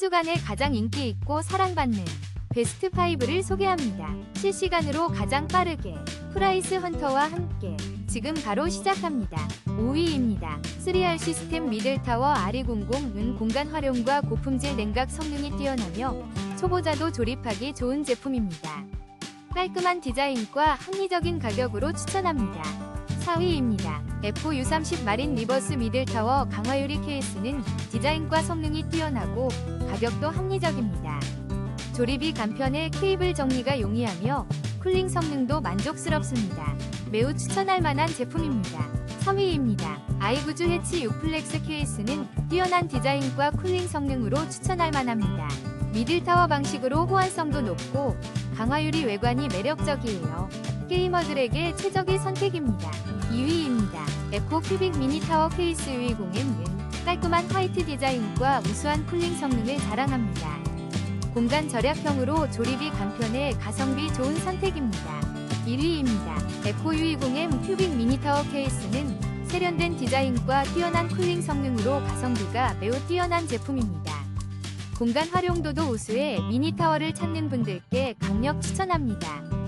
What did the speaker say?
주간에 가장 인기 있고 사랑받는 베스트 5를 소개합니다. 실시간으로 가장 빠르게 프라이스 헌터와 함께 지금 바로 시작합니다. 5위입니다. 3R 시스템 미들타워 RE00 은 공간 활용과 고품질 냉각 성능이 뛰어나며 초보자도 조립하기 좋은 제품입니다. 깔끔한 디자인과 합리적인 가격으로 추천합니다. 4위입니다. FU30 마린 리버스 미들타워 강화유리 케이스는 디자인과 성능이 뛰어나고 가격도 합리적입니다. 조립이 간편해 케이블 정리가 용이하며 쿨링 성능도 만족스럽습니다. 매우 추천할 만한 제품입니다. 3위입니다. 아이구즈 해치 6플렉스 케이스는 뛰어난 디자인과 쿨링 성능으로 추천할 만합니다. 미들타워 방식으로 호환성도 높고 강화유리 외관이 매력적이에요. 게이머들에게 최적의 선택입니다. 2위입니다. 에코 큐빅 미니 타워 케이스 620M은 깔끔한 화이트 디자인과 우수한 쿨링 성능을 자랑합니다. 공간 절약형으로 조립이 간편해 가성비 좋은 선택입니다. 1위입니다. 에코 U20M 큐빅 미니 타워 케이스는 세련된 디자인과 뛰어난 쿨링 성능으로 가성비가 매우 뛰어난 제품입니다. 공간 활용도도 우수해 미니 타워를 찾는 분들께 강력 추천합니다.